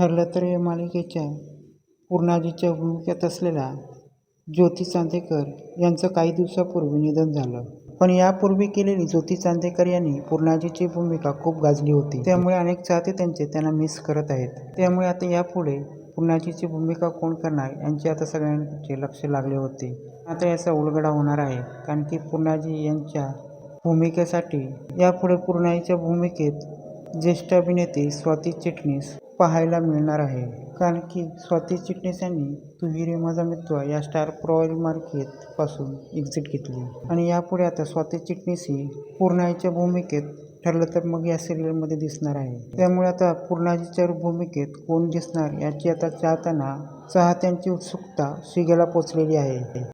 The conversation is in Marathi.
ठरलं तर या मालिकेच्या पूर्णाजीच्या भूमिकेत असलेल्या ज्योती चांदेकर यांचं काही दिवसापूर्वी निधन झालं. पण यापूर्वी केलेली ज्योती चांदेकर यांनी पूर्णाजीची भूमिका खूप गाजली होती. त्यामुळे अनेक चाहते त्यांचे त्यांना मिस करत आहेत. त्यामुळे आता यापुढे पूर्णाजीची भूमिका कोण करणार यांचे आता सगळ्यांचे लक्ष लागले होते. आता याचा उलगडा होणार आहे कारण की पूर्णाजी यांच्या भूमिकेसाठी यापुढे पूर्णाजीच्या भूमिकेत ज्येष्ठ अभिनेते स्वाती चिटणीस पाहायला मिळणार आहे. कारण की स्वाती चिटणीस यांनी तू हिरे माझा मित्र या स्टार प्रॉयल मार्केटपासून एक्झिट घेतली. आणि यापुढे आता स्वाती चिटणीस ही पूर्णाईच्या भूमिकेत ठरलं तर मग या सिरियलमध्ये दिसणार आहे. त्यामुळे आता पूर्णाजीच्या भूमिकेत कोण दिसणार याची आता चाहताना चाहत्यांची उत्सुकता शिगेला पोचलेली आहे.